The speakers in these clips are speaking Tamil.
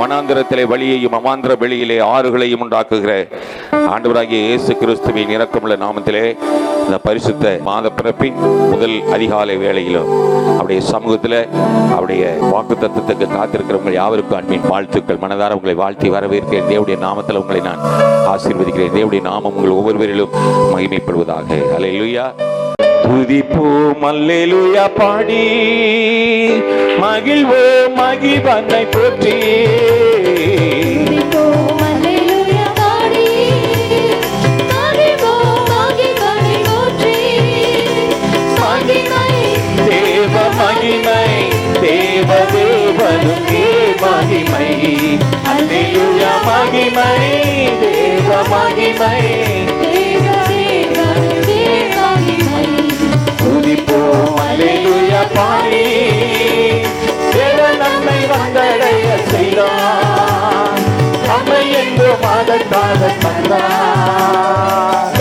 வனாந்திரத்திலே வழியையும் அமாந்திர வெளியிலே ஆறுகளையும் உண்டாக்குகிற ஆண்டவராகிய இயேசு கிறிஸ்துவின் இறக்கமுள்ள நாமத்திலே இந்த பரிசுத்த மாத பிறப்பின் முதல் அதிகாலை வேளையிலும் அவருடைய சமூகத்தில் அவருடைய வாக்கு தத்துவத்துக்கு காத்திருக்கிறவங்க யாவருக்கும் அன்பின் வாழ்த்துக்கள். மனதார உங்களை வாழ்த்தி வரவேற்கிறேன். தேவடைய நாமத்தில் உங்களை நான் ஆசீர்வதிக்கிறேன். தேவடைய நாமம் உங்கள் ஒவ்வொருவரிலும் மகிமைப்படுவதாக. அலையா துதிப்போம் அல்லேலுயா பாடி. மகிழ்வோம் மகிழ்வனை போற்றி. தேவ மகிமை தேவ தேவனுக்கே மகிமை. அல்லேலுயா மகிமை தேவ மகிமை. அல்லேலூயா பாடி நம்மை வந்தடைய செய்தான் நம்மை என்று மாதத்தாக தந்தார்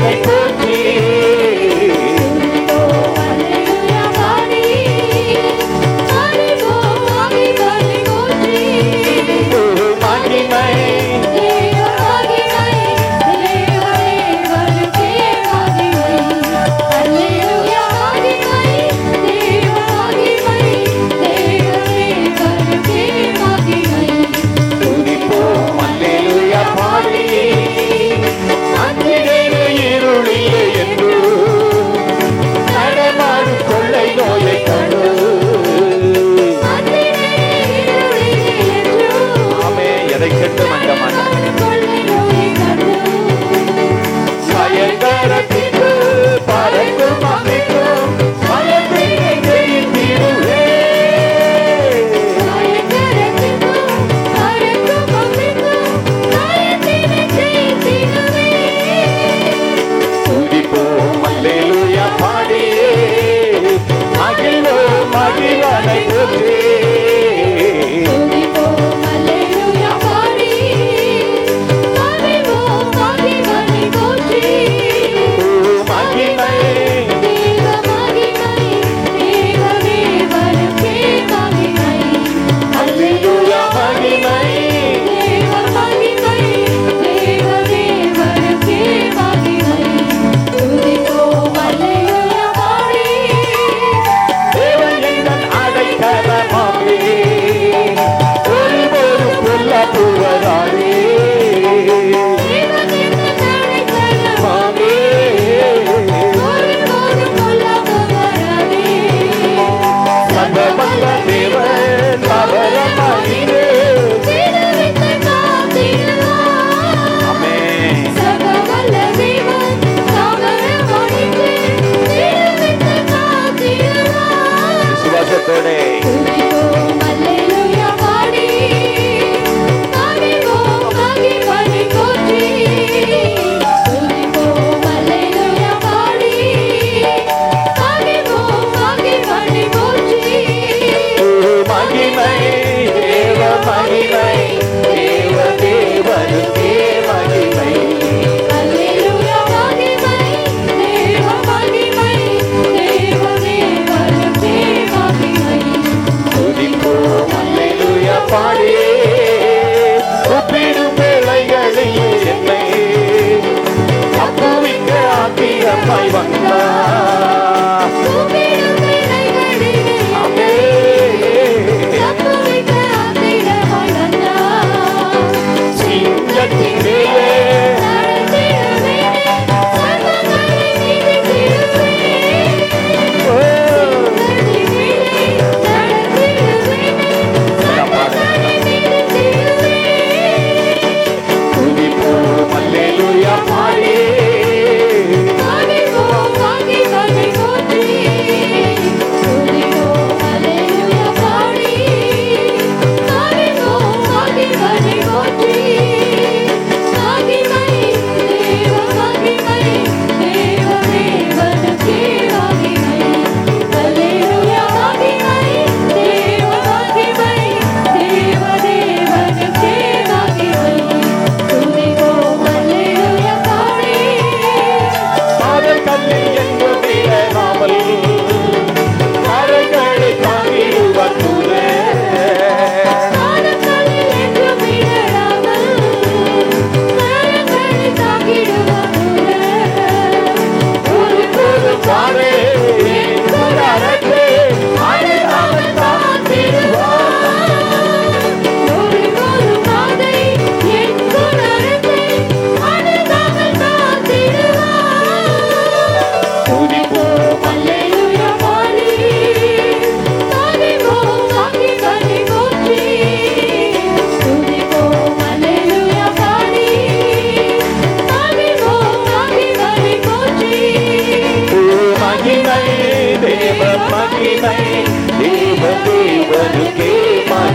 Thank you. Para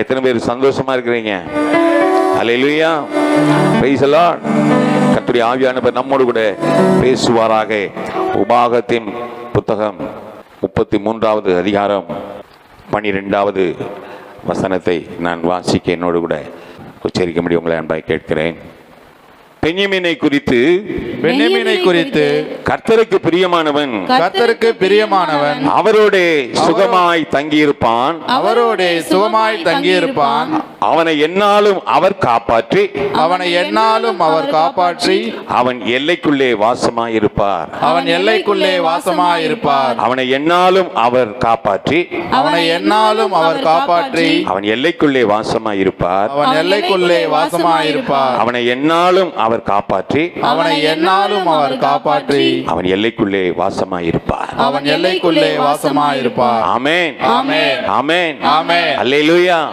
எத்தனை பேர் சந்தோஷமா இருக்கிறீங்க? அல்லேலூயா பேசலாம் கத்துடைய கர்த்தருடைய ஆவியானவர் நம்மோடு கூட பேசுவாராக. உபாகத்தின் புத்தகம் முப்பத்தி மூன்றாவது அதிகாரம் பனிரெண்டாவது வசனத்தை நான் வாசிக்க என்னோடு கூட உச்சரிக்க முடியும் உங்களை அன்பாய் கேட்கிறேன். பெண்யமீனை குறித்து பென்யமீனை குறித்து கர்த்தருக்கு பிரியமானவன். கர்த்தருக்கு பிரியமானவன். அவரோடே சுகமாய் தங்கியிருப்பான். அவரோடே சுகமாய் தங்கியிருப்பான். அவனை எந்நாளும் அவர் காப்பாற்றி. அவனை எந்நாளும் அவர் காப்பாற்றி. அவன் எல்லைக்குள்ளே வாசமாயிருப்பார். அவன் எல்லைக்குள்ளே வாசமாயிருப்பார். அவனை எந்நாளும் அவர் காப்பாற்றி. அவனை எந்நாளும் அவர் காப்பாற்றி. அவன் எல்லைக்குள்ளே வாசமாயிருப்பார். அவன் எல்லைக்குள்ளே வாசமாயிருப்பார். அவனை எந்நாளும் அவர் காப்பாற்றி. அவனை எந்நாளும் அவர் காப்பாற்றி. அவன் எல்லைக்குள்ளே வாசமாயிருப்பார். அவன் எல்லைக்குள்ளே வாசமாயிருப்பார். ஆமென். ஆமென். ஆமென். ஆமென். அல்லேலூயா.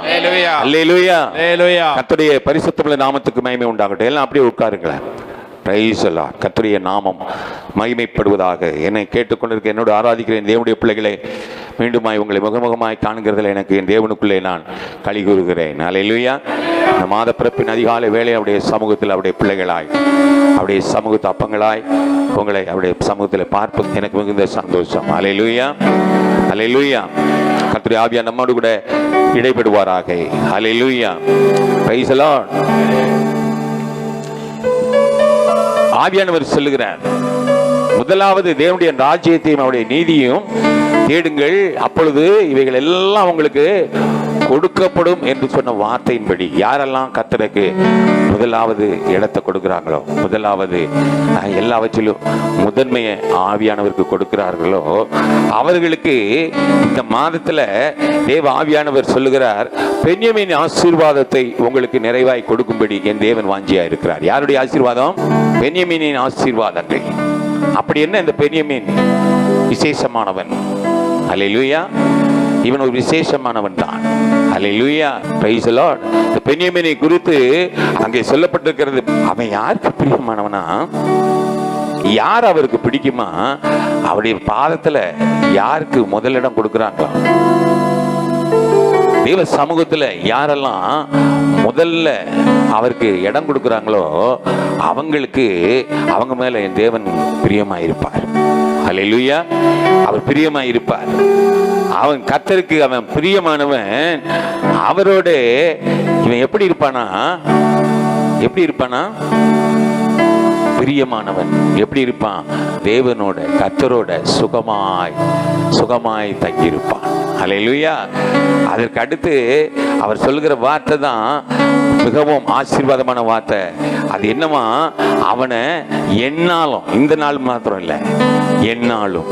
அல்லேலூயா. அல்லேலூயா. கர்த்தருடைய பரிசுத்தமுள்ள நாமத்துக்கு மகிமை உண்டாகட்டும். எல்லாம் அப்படியே உட்காருங்களேன். பிரைசலா கத்துரிய நாமம் மகிமைப்படுவதாக. என்னை கேட்டுக்கொண்டிருக்க என்னோடு ஆராதிக்கிறேன் தேவனுடைய பிள்ளைகளே மீண்டுமாய் உங்களை முகமுகமாய் காண்கிறதில் எனக்கு என் தேவனுக்குள்ளே நான் களி கூறுகிறேன். அல்லேலூயா இந்த மாத பிறப்பின் அதிகாலை வேலை அவருடைய சமூகத்தில் அவருடைய பிள்ளைகளாய் அவருடைய சமூகத்து அப்பங்களாய் உங்களை அவருடைய சமூகத்தில் பார்ப்பது எனக்கு மிகுந்த சந்தோஷம். அல்லேலூயா அல்லேலூயா கர்த்தருடைய ஆவியா நம்மோடு கூட இடைபெடுவாராக அல்லேலூயா பிரைஸ் லார்ட் ஆவியானவர் சொல்லுகிறார். முதலாவது தேவனுடைய ராஜ்யத்தையும் அவருடைய நீதியும் தேடுங்கள். அப்பொழுது இவைகள் எல்லாம் உங்களுக்கு கொடுக்கப்படும் என்று சொன்ன வார்த்தையின்படி யாரெல்லாம் கர்த்தருக்கு முதலாவது இடத்தை கொடுக்குறாங்களோ முதலாவது எல்லாவற்றிலும் முதன்மையை ஆவியானவருக்கு கொடுக்கிறார்களோ அவர்களுக்கு இந்த மாதத்தில் தேவ ஆவியானவர் சொல்லுகிறார் பெண்யமின் ஆசீர்வாதத்தை உங்களுக்கு நிறைவாய் கொடுக்கும்படி என் தேவன் வாஞ்சியா இருக்கிறார் யாருடைய ஆசீர்வாதம்? பெண்யமீனின் ஆசீர்வாதங்கள். அப்படி என்ன இந்த பெரியமீன்? விசேஷமானவன். அலையிலுயா இவன் ஒரு விசேஷமானவன் தான் அலையிலுயா பிரைஸ் the இந்த பெரியமீனை குறித்து அங்கே சொல்லப்பட்டிருக்கிறது. அவன் யாருக்கு பிரியமானவனா? யார் அவருக்கு பிடிக்குமா? அவருடைய பாதத்துல யாருக்கு முதலிடம் கொடுக்குறாங்களோ தேவ சமூகத்துல யாரெல்லாம் முதல்ல அவருக்கு இடம் கொடுக்குறாங்களோ அவங்களுக்கு அவங்க மேல என் தேவன் பிரியமாயிருப்பார். அலையிலுயா அவர் பிரியமாயிருப்பார். அவன் கத்தருக்கு அவன் பிரியமானவன். அவரோட இவன் எப்படி இருப்பானா? எப்படி இருப்பானா? பிரியமானவன். எப்படி இருப்பான்? தேவனோட கத்தரோட சுகமாய் சுகமாய் தங்கியிருப்பான். அலையிலுயா அதற்கு அடுத்து அவர் சொல்லுகிற வார்த்தை தான் மிகவும் ஆசீர்வாதமான வார்த்தை. அது என்னவா அவனை என்னாலும் இந்த நாள் மாத்திரம் இல்லை எந்நாளும்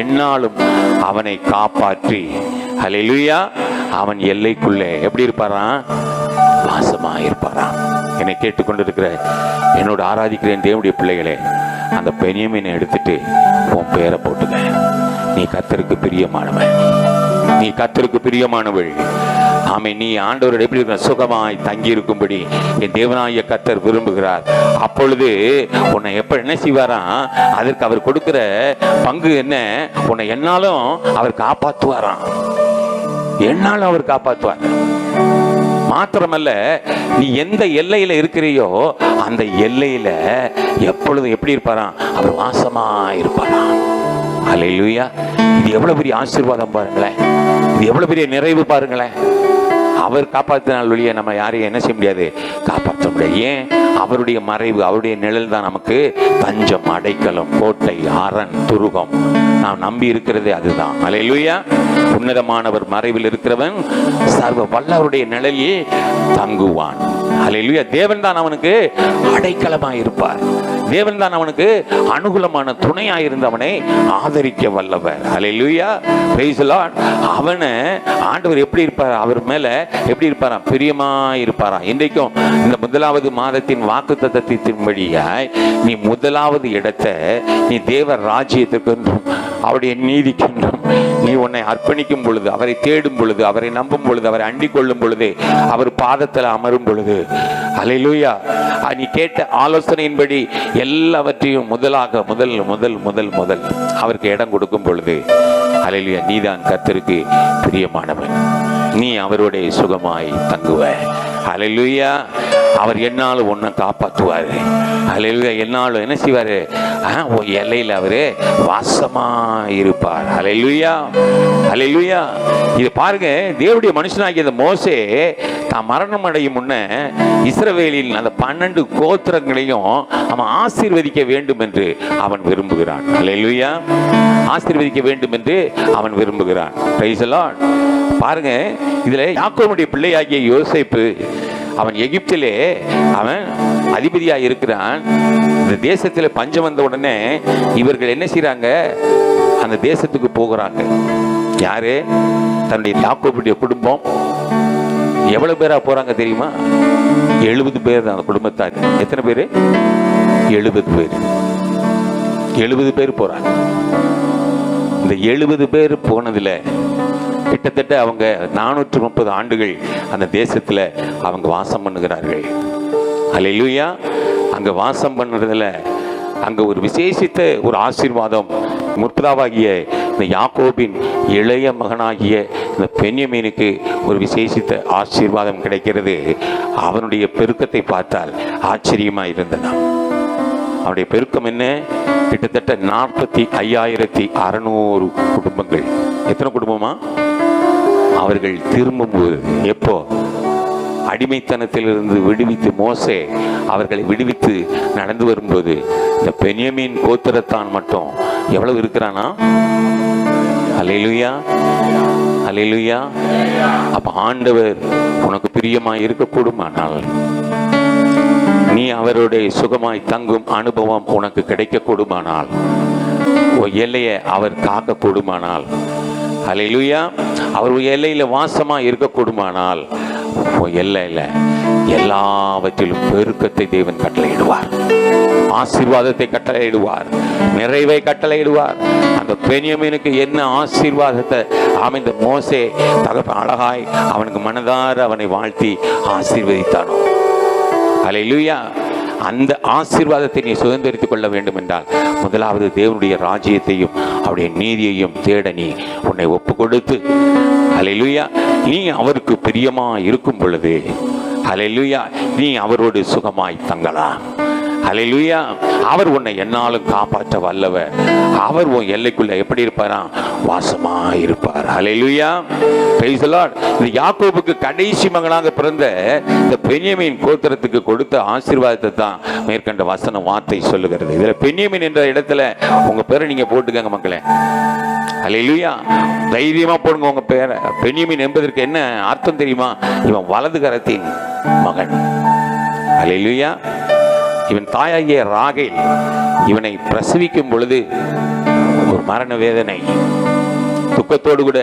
எந்நாளும் அவனை காப்பாற்றி. அலையிலுயா அவன் எல்லைக்குள்ளே எப்படி இருப்பாரான் வாசமா இருப்பாரான் என்னை கேட்டுக்கொண்டிருக்கிற என்னோட ஆராதிக்கிறேன் தேவனுடைய பிள்ளைகளே அந்த பெனியமீனை எடுத்துட்டு உன் பேரை போட்டுக்க. நீ கத்தருக்கு பிரியமானவன். நீ கத்தருக்கு பிரியமானவள். ஆமை நீ ஆண்டவரோட எப்படி இருக்கிற? சுகமாய் தங்கி இருக்கும்படி என் தேவனாய கத்தர் விரும்புகிறார். அப்பொழுது உன்னை எப்ப என்ன செய்வாராம் அதற்கு அவர் கொடுக்கிற பங்கு என்ன? உன்னை என்னாலும் அவர் காப்பாற்றுவாராம் என்னாலும் அவர் காப்பாற்றுவார் மாத்திரமல்ல நீ எந்த எல்லையில இருக்கிறியோ அந்த எல்லையில எப்பொழுதும் எப்படி இருப்பாராம் அவர் வாசமா இருப்பாராம். அலையிலுயா இது எவ்வளவு பெரிய ஆசீர்வாதம் பாருங்களேன். எவ்வளோ எவ்வளவு பெரிய நிறைவு பாருங்களேன். அவர் காப்பாற்றினால் ஒழிய நம்ம யாரையும் என்ன செய்ய முடியாது? காப்பாற்ற முடியாது. ஏன்? அவருடைய மறைவு அவருடைய நிழல் தான் நமக்கு தஞ்சம் அடைக்கலம் கோட்டை அரண் துருகம். நாம் நம்பி இருக்கிறதே அதுதான். அலையிலுயா உன்னதமானவர் மறைவில் இருக்கிறவன் சர்வ வல்லவருடைய நிழலில் தங்குவான். அலையிலுயா தேவன் தான் அவனுக்கு அடைக்கலமாக இருப்பார். தேவன் தான் அவனுக்கு அனுகூலமான துணையாக இருந்தவனை ஆதரிக்க வல்லவர். அலை லூயா பேசலான் அவனை ஆண்டவர் எப்படி இருப்பார்? அவர் மேலே எப்படி இருப்பாராம்? பிரியமா இருப்பாராம். இன்றைக்கும் இந்த முதலாவது மாதத்தின் வாக்கு தத்தத்தின்படியாய் நீ முதலாவது இடத்தை நீ தேவ ராஜ்யத்துக்கு அவருடைய நீதிக்கென்றும் நீ உன்னை அர்ப்பணிக்கும் பொழுது அவரை தேடும் பொழுது அவரை நம்பும் பொழுது அவரை அண்டிக் கொள்ளும் பொழுது அவர் பாதத்தில் அமரும் பொழுது. அலையிலூயா நீ கேட்ட ஆலோசனையின்படி எல்லாவற்றையும் முதலாக முதல் முதல் முதல் முதல் அவருக்கு இடம் கொடுக்கும் பொழுது அலையிலூயா நீதான் கர்த்தருக்கு பிரியமானவன். நீ அவருடைய சுகமாய் தங்குவ. அலையிலுயா அவர் என்னாலும் உன்னை காப்பாற்றுவார். அலையிலுயா என்னாலும் என்ன செய்வார்? எல்லையில் அவர் வாசமாக இருப்பார். அலையிலுயா அலையிலுயா இது பாருங்க தேவடைய மனுஷனாகிய அந்த மோசே தான் மரணம் அடையும் முன்ன இஸ்ரவேலின் அந்த பன்னெண்டு கோத்திரங்களையும் அவன் ஆசீர்வதிக்க வேண்டும் என்று அவன் விரும்புகிறான். அலையிலுயா ஆசீர்வதிக்க வேண்டும் என்று அவன் விரும்புகிறான். Praise பாருங்க இதுல யாக்கோபுடைய பிள்ளையாகிய யோசிப்பு அவன் எகிப்திலே அவன் அதிபதியா இருக்கிறான். இந்த தேசத்துல பஞ்சம் வந்த உடனே இவர்கள் என்ன செய்யறாங்க அந்த தேசத்துக்கு போகிறாங்க. யாரு? தன்னுடைய யாக்கோபுடைய குடும்பம். எவ்வளவு பேரா போறாங்க தெரியுமா? எழுபது பேர் தான் அந்த குடும்பத்தார். எத்தனை பேர்? எழுபது பேர். எழுபது பேர் போறாங்க. இந்த எழுபது பேர் போனதுல கிட்டத்தட்ட அவங்க நானூற்று முப்பது ஆண்டுகள் அந்த தேசத்தில் அவங்க வாசம் பண்ணுகிறார்கள். அல்லேலூயா அங்கே வாசம் பண்ணுறதுல அங்கே ஒரு விசேஷித்த ஒரு ஆசீர்வாதம். முற்பதாவாகிய இந்த யாக்கோபின் இளைய மகனாகிய இந்த பெண்யமீனுக்கு ஒரு விசேஷித்த ஆசீர்வாதம் கிடைக்கிறது. அவனுடைய பெருக்கத்தை பார்த்தால் ஆச்சரியமா இருந்ததாம் அவனுடைய பெருக்கம் என்ன? கிட்டத்தட்ட நாற்பத்தி ஐயாயிரத்தி அறநூறு குடும்பங்கள். எத்தனை குடும்பமா? அவர்கள் திரும்பும்போது எப்போ? அடிமைத்தனத்திலிருந்து விடுவித்து மோசே அவர்களை விடுவித்து நடந்து வரும்போது இந்த பெனியமின் கோத்திரத்தான் மட்டும் எவ்வளவு இருக்கிறானா? அலையிலுயா அலையிலுயா அப்ப ஆண்டவர் உனக்கு பிரியமா இருக்கக்கூடுமானால் நீ அவருடைய சுகமாய் தங்கும் அனுபவம் உனக்கு கிடைக்கக்கூடுமானால் எல்லையை அவர் காக்க கூடுமானால் அலையிலுயா அவர் எல்லையில் வாசமாக இருக்கக்கூடுமானால் எல்லையில் எல்லாவற்றிலும் பெருக்கத்தை தேவன் கட்டளையிடுவார். ஆசீர்வாதத்தை கட்டளையிடுவார். நிறைவை கட்டளையிடுவார். அந்த பெண்யமீனுக்கு என்ன ஆசீர்வாதத்தை? அமைந்த மோசே தகப்பன் அழகாய் அவனுக்கு மனதார அவனை வாழ்த்தி ஆசீர்வதித்தானோ? அல்லேலூயா அந்த ஆசீர்வாதத்தை நீ சுதந்திரித்துக் கொள்ள வேண்டும் என்றால் முதலாவது தேவனுடைய ராஜ்யத்தையும் அவருடைய நீதியையும் தேட நீ உன்னை ஒப்பு கொடுத்து அலையிலுயா நீ அவருக்கு பிரியமா இருக்கும் பொழுது அலையிலுயா நீ அவரோடு சுகமாய் தங்கலாம். அல்லேலூயா அவர் உன்னை என்னாலும் காப்பாற்ற வல்லவர். அவர் உன் எல்லைக்குள்ள எப்படி இருப்பாரா? வாசமா இருப்பார். அல்லேலூயா பிரைஸ் இந்த யாக்கோபுக்கு கடைசி மகனாக பிறந்த இந்த பெண்யமின் கோத்திரத்துக்கு கொடுத்த ஆசீர்வாதத்தை தான் மேற்கண்ட வசன வார்த்தை சொல்லுகிறது. இதுல பெண்யமின் என்ற இடத்துல உங்க பேரை நீங்க போட்டுக்கங்க மக்களே. அலையிலுயா தைரியமா போடுங்க உங்க பேரை. பெண்யமின் என்பதற்கு என்ன அர்த்தம் தெரியுமா? இவன் வலது கரத்தின் மகன். அலையிலுயா இவன் தாயாகிய ராகேல் இவனை பிரசவிக்கும் பொழுது ஒரு மரண வேதனை. துக்கத்தோடு கூட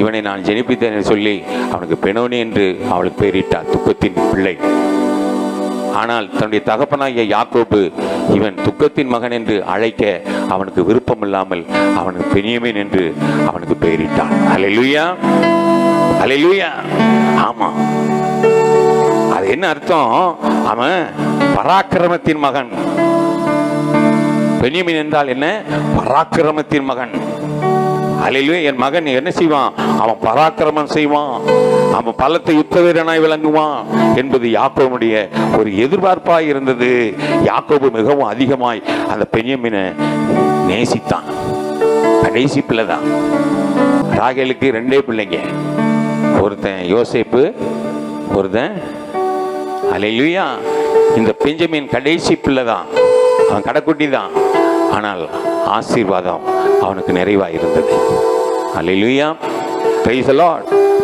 இவனை நான் ஜெனிப்பித்தேன் என்று சொல்லி அவனுக்கு பெணோனி என்று அவளுக்கு பெயரிட்டார் துக்கத்தின் பிள்ளை. ஆனால் தன்னுடைய தகப்பனாகிய யாக்கோபு இவன் துக்கத்தின் மகன் என்று அழைக்க அவனுக்கு விருப்பம் இல்லாமல் அவனுக்கு பெனியமீன் என்று அவனுக்கு பெயரிட்டான். அலையிலுயா அலையிலுயா ஆமா. அது என்ன அர்த்தம்? அவன் பராக்கிரமத்தின் மகன். பெனியமின் என்றால் என்ன? பராக்கிரமத்தின் மகன். அலையிலே என் மகன் என்ன செய்வான்? அவன் பராக்கிரமம் செய்வான். அவன் பலத்தை யுத்த வீரனாய் விளங்குவான் என்பது யாக்கோபுடைய ஒரு எதிர்பார்ப்பாய் இருந்தது. யாக்கோபு மிகவும் அதிகமாய் அந்த பெண்யமினை நேசித்தான். கடைசி பிள்ளை தான் ராகேலுக்கு ரெண்டே பிள்ளைங்க. ஒருத்தன் யோசேப்பு ஒருத்தன் அலையிலுயா இந்த பெஞ்சமின் கடைசி பிள்ளை தான். அவன் கடைக்குட்டி தான். ஆனால் ஆசீர்வாதம் அவனுக்கு நிறைவாக இருந்தது அலையிலுயா பிரைஸ்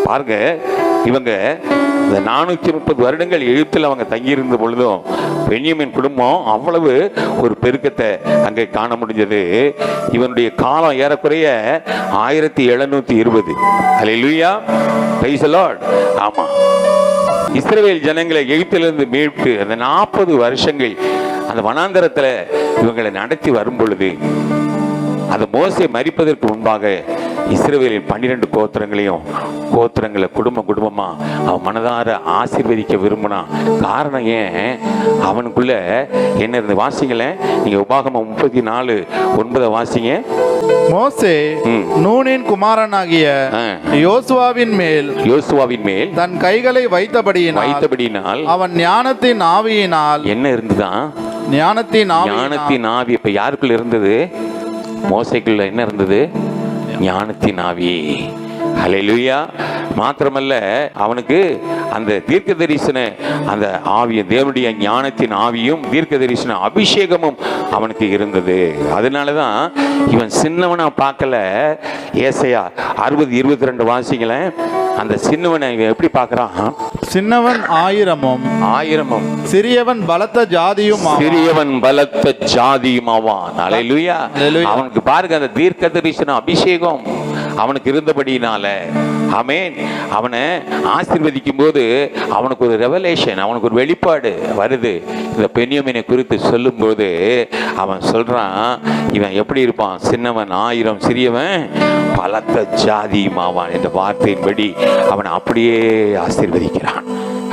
பாருங்க இவங்க இந்த நானூற்றி முப்பது வருடங்கள் எழுத்தில் அவங்க தங்கியிருந்த பொழுதும் பெண்ணியமின் குடும்பம் அவ்வளவு ஒரு பெருக்கத்தை அங்கே காண முடிஞ்சது. இவனுடைய காலம் ஏறக்குறைய ஆயிரத்தி எழுநூத்தி இருபது. அலையிலுயா பிரைஸ் ஆமாம் இஸ்ரேல் ஜனங்களை எகிப்திலிருந்து மீட்டு அந்த நாற்பது வருஷங்கள் அந்த வனாந்தரத்துல இவங்களை நடத்தி வரும் பொழுது அந்த மோசை மறிப்பதற்கு முன்பாக இஸ்ரவேலின் பன்னிரண்டு கோத்திரங்களையும் கோத்திரங்களை குடும்ப குடும்பமா அவன் மனதார ஆசீர்வதிக்க விரும்பினான். காரணம் ஏன்? அவனுக்குள்ள என்ன இருந்து வாசிங்களேன் நீங்க உபாகமம் முப்பத்தி நாலு ஒன்பதை வாசிங்க. மோசே. நூனின் குமாரனாகிய. யோசுவாவின் மேல் யோசுவாவின் மேல் தன் கைகளை வைத்தபடியினால் வைத்தபடினால் அவன் ஞானத்தின் ஆவியினால் என்ன இருந்துதான்? ஞானத்தின் ஞானத்தின் ஆவி இப்ப யாருக்குள்ள இருந்தது? மோசைக்குள்ள என்ன இருந்தது? ஞானத்தின் ஆவி ஹalleluya. மாத்திரமல்ல அவனுக்கு அந்த தீர்க்க தரிசன அந்த ஆவியும் தேவனுடைய ஞானத்தின் ஆவியும் தீர்க்க தரிசன அபிஷேகமும் அவனுக்கு இருந்தது. அதனால தான் இவன் சின்னவனா பார்க்கல. ஏசையா அறுபது இருபத்தி ரெண்டு வாசிங்களேன். அந்த சின்னவனை எப்படி பார்க்கறான்? சின்னவன் ஆயிரமும் ஆயிரமும். சிறியவன் பலத்த ஜாதியும் ஆவான். சிறியவன் பலத்த ஜாதியுமாவான் அலையிலுயா. அல்லேலூயா. அவனுக்கு பாருங்க அந்த தீர்க்க தரிசன அபிஷேகம் அவனுக்கு இருந்தபடினால அமேன் அவனை ஆசிர்வதிக்கும் போது அவனுக்கு ஒரு ரெவலேஷன் அவனுக்கு ஒரு வெளிப்பாடு வருது. இந்த பெண்யமினை குறித்து சொல்லும்போது அவன் சொல்கிறான் இவன் எப்படி இருப்பான்? சின்னவன் ஆயிரம் சிறியவன் பலத்த ஜாதியுமாவான் என்ற வார்த்தையின்படி அவனை அப்படியே ஆசிர்வதிக்கிறான்.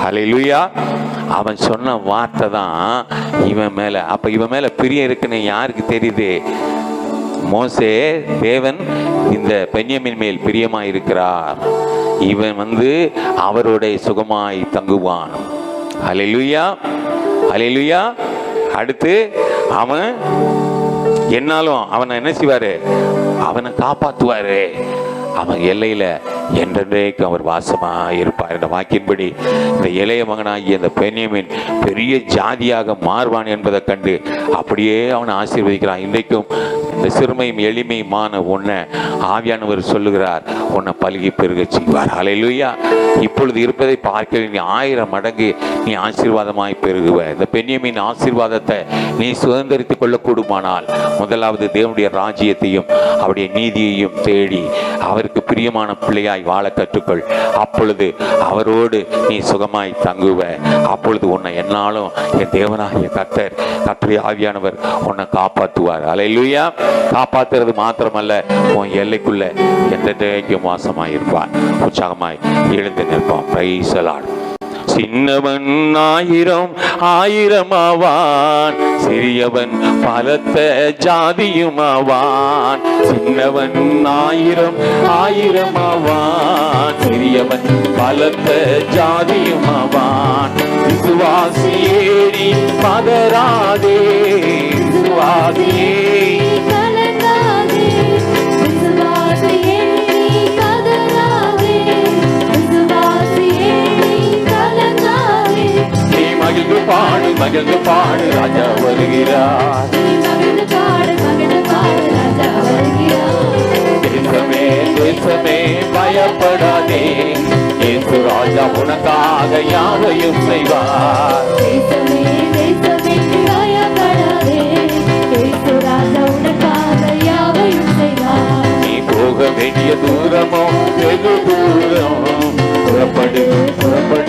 ஹலையிலுயா அவன் சொன்ன வார்த்தை தான் இவன் மேலே அப்போ இவன் மேலே பிரியம் இருக்குன்னு யாருக்கு தெரியுது? மோசே தேவன் இந்த பெண்யமின் மேல் பிரியமாய் இருக்கிறார் இவன் வந்து அவருடைய சுகமாய் தங்குவான். அலையிலுயா அலையிலுயா அடுத்து அவன் என்னாலும் அவனை என்ன செய்வாரு? அவனை காப்பாற்றுவாரு அவன் எல்லையில என்றென்றைக்கு அவர் வாசமாக இருப்பார் என்ற வாக்கின்படி இந்த இளைய மகனாகிய இந்த பெண்ணியமின் பெரிய ஜாதியாக மாறுவான் என்பதை கண்டு அப்படியே அவனை ஆசீர்வதிக்கிறான். இன்றைக்கும் இந்த சிறுமையும் எளிமையுமான உன்னை ஆவியானவர் சொல்லுகிறார். உன்னை பல்கி பெருக செய்வார். அலையிலுயா இப்பொழுது இருப்பதை பார்க்க நீ ஆயிரம் மடங்கு நீ ஆசீர்வாதமாய் பெருகுவ. இந்த பெண்ணியமின் ஆசீர்வாதத்தை நீ சுதந்திரித்துக் கொள்ளக்கூடுமானால் முதலாவது தேவனுடைய ராஜ்யத்தையும் அவருடைய நீதியையும் தேடி அவருக்கு பிரியமான பிள்ளையாய் வாழ கற்றுக்கொள். அப்பொழுது அவரோடு நீ சுகமாய் தங்குவ. அப்பொழுது உன்னை என்னாலும் என் தேவனாகிய கத்தர் கர்த்தருடைய ஆவியானவர் உன்னை காப்பாற்றுவார். அலையிலுயா காப்பாத்துறது மாத்திரமல்ல உன் எல்லைக்குள்ள என்றைக்கும் வாசமாய் இருப்பான் உற்சாகமாய் எழுந்து நிற்பான். பிரைசலான் சின்னவன் ஆயிரம் ஆயிரம் ஆவான். சிறியவன் பலத்த ஜாதியும் ஆவான். சின்னவன் ஆயிரம் ஆயிரம் ஆவான். சிறியவன் பலத்த ஜாதியும் ஆவான். விசுவாசியேடி பதராதே விசுவாசியே மகிழ்ந்து பாடு ராஜா வருகிறார். தேசமே தேசமே பயப்படாதே. இயேசு ராஜா உனக்காக யாரையும் செய்வார் செய்வார். நீ போக வேண்டிய தூரமோ வெகு தூரம். புறப்படு புறப்படு.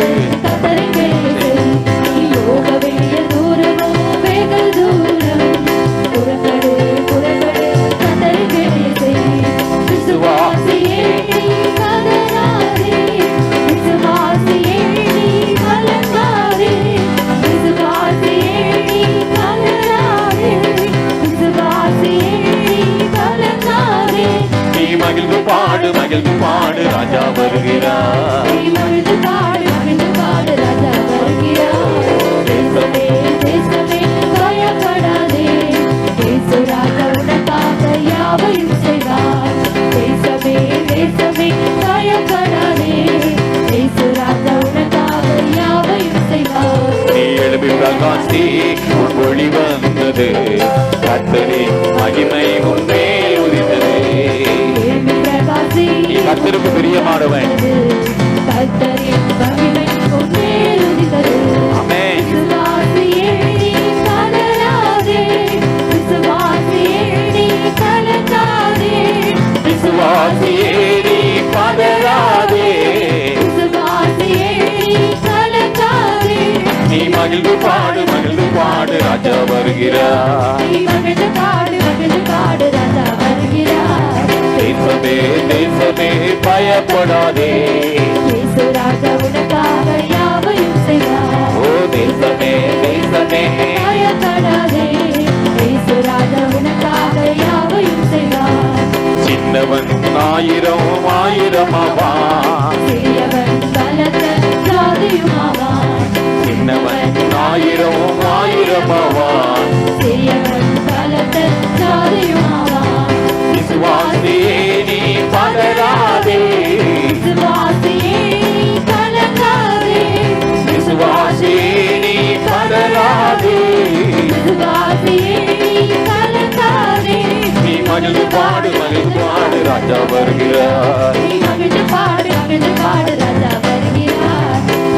ராஜா வருகிறார்.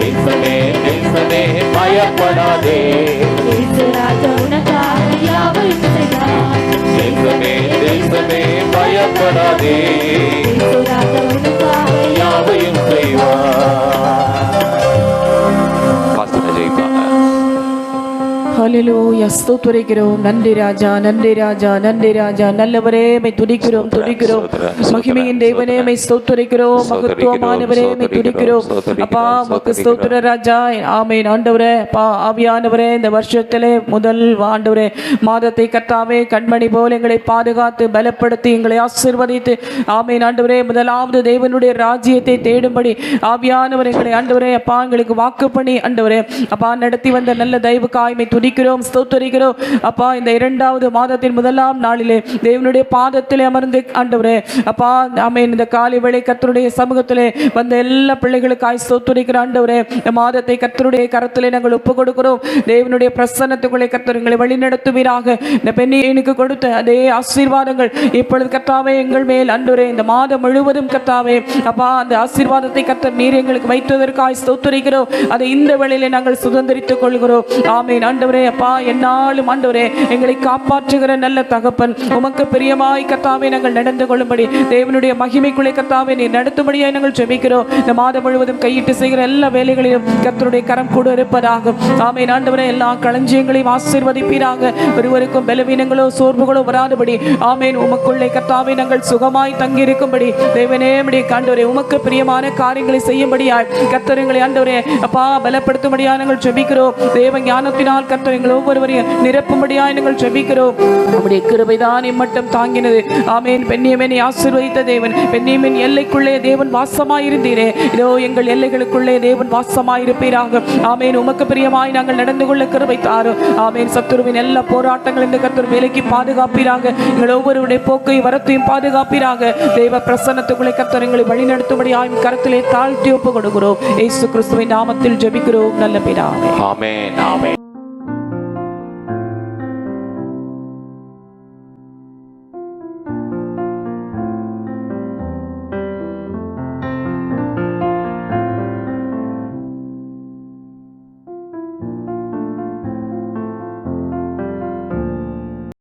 தேசமே தேசமே பயப்படாதே. தேசமே தேசமே பயப்படாதே. யாவையும் செய்வார் ஹalleluya ஸ்தோத்திரிக்கிறோம். நன்றி ராஜா நன்றி ராஜா நன்றி ராஜா. நல்லவரே மை துதிக்கிறோம் துதிக்கிறோம். மகிமையின் தேவனே மை ஸ்தோத்திரிக்கிறோம். மகத்துவமானவரே மை துதிக்கிறோம். அப்பா உமக்கு ஸ்தோத்திர ராஜா. ஆமென். ஆண்டவரே அப்பா ஆவியானவரே இந்த வருஷத்திலே முதல் ஆண்டவரே. மாதத்தை கத்தாவே கண்மணி போல எங்களை பாதுகாத்து பலப்படுத்தி எங்களை ஆசீர்வதித்து. ஆமென். ஆண்டவரே முதலாவது தேவனுடைய ராஜ்யத்தை தேடும்படி. ஆவியானவர் எங்களை ஆண்டவரே அப்பா எங்களுக்கு வாக்கு பண்ணி ஆண்டவரே. அப்பா நடத்தி வந்த நல்ல தெய்வ காய்மை துதிக்கிறோம் ஸ்தோத்தரிக்கிறோம். அப்பா இந்த இரண்டாவது மாதத்தின் முதலாம் நாளிலே தேவனுடைய பாதத்திலே அமர்ந்து ஆண்டவரே அப்பா ஆமென். இந்த காலை வேளை கத்தருடைய சமூகத்திலே வந்த எல்லா பிள்ளைகளுக்காய் ஸ்தோத்தரிக்கிற ஆண்டவரே இந்த மாதத்தை கத்தருடைய கரத்திலே நாங்கள் ஒப்பு கொடுக்கிறோம் தேவனுடைய பிரசன்னத்துக்குள்ளே கர்த்தர் எங்களை வழிநடத்துவீராக. இந்த பெண்ணியனுக்கு கொடுத்த அதே ஆசீர்வாதங்கள் இப்பொழுது கத்தாவே எங்கள் மேல். அன்றுரே இந்த மாதம் முழுவதும் கத்தாவே அப்பா அந்த ஆசீர்வாதத்தை கத்தர் நீர் எங்களுக்கு வைத்ததற்காய் ஸ்தோத்தரிக்கிறோம். அதை இந்த வேளையிலே நாங்கள் சுதந்திரித்துக் கொள்கிறோம். ஆமென். ஆண்டவரே ஆண்டவரே அப்பா என்னாலும் ஆண்டவரே எங்களை காப்பாற்றுகிற நல்ல தகப்பன். உமக்கு பிரியமாய் கர்த்தாவே நாங்கள் நடந்து கொள்ளும்படி. தேவனுடைய மகிமைக்குள்ளே கர்த்தாவே நீ நடத்தும்படியாய் நாங்கள் ஜெபிக்கிறோம். இந்த மாதம் முழுவதும் கையிட்டு செய்கிற எல்லா வேலைகளிலும் கத்தருடைய கரம் கூட இருப்பதாகும் ஆமே ஆண்டவரே எல்லா களஞ்சியங்களையும் ஆசீர்வதிப்பீராக. ஒருவருக்கும் பலவீனங்களோ சோர்வுகளோ வராதபடி. ஆமேன். உமக்குள்ளே கர்த்தாவே நாங்கள் சுகமாய் தங்கியிருக்கும்படி. தேவனே நம்முடைய காண்டவரே உமக்கு பிரியமான காரியங்களை செய்யும்படியாய். கத்தருங்களை ஆண்டவரே அப்பா பலப்படுத்தும்படியாக நாங்கள் ஜெபிக்கிறோம். தேவ ஞானத்தினால் கர்த்தர் எங்கள் ஒவ்வொருவரையும் நிரப்பும்படியாய் நாங்கள் ஜெபிக்கிறோம். நம்முடைய கிருபைதான் இம்மட்டம் தாங்கினது. ஆமேன். பெண்ணியமேனை ஆசீர்வதித்த தேவன். பெண்ணியமின் எல்லைக்குள்ளே தேவன் வாசமாயிருந்தீரே. இதோ எங்கள் எல்லைகளுக்குள்ளே தேவன் வாசமாயிருப்பீராக. ஆமேன். உமக்கு பிரியமாய் நாங்கள் நடந்து கொள்ள கிருபை தாரும். ஆமேன். சத்துருவின் எல்லா போராட்டங்கள் இந்த கர்த்தர் வேலைக்கு பாதுகாப்பீராக. எங்கள் ஒவ்வொருடைய போக்கையும் வரத்தையும் பாதுகாப்பீராக. தேவ பிரசன்னத்துக்குள்ளே கர்த்தர் எங்களை வழிநடத்தும்படி ஆயும் கருத்திலே தாழ்த்தி ஒப்பு கொடுக்கிறோம் ஏசு கிறிஸ்துவின் நாமத்தில் ஜெபிக்கிறோம். நல்ல பிதாவே. ஆமென். ஆமென்.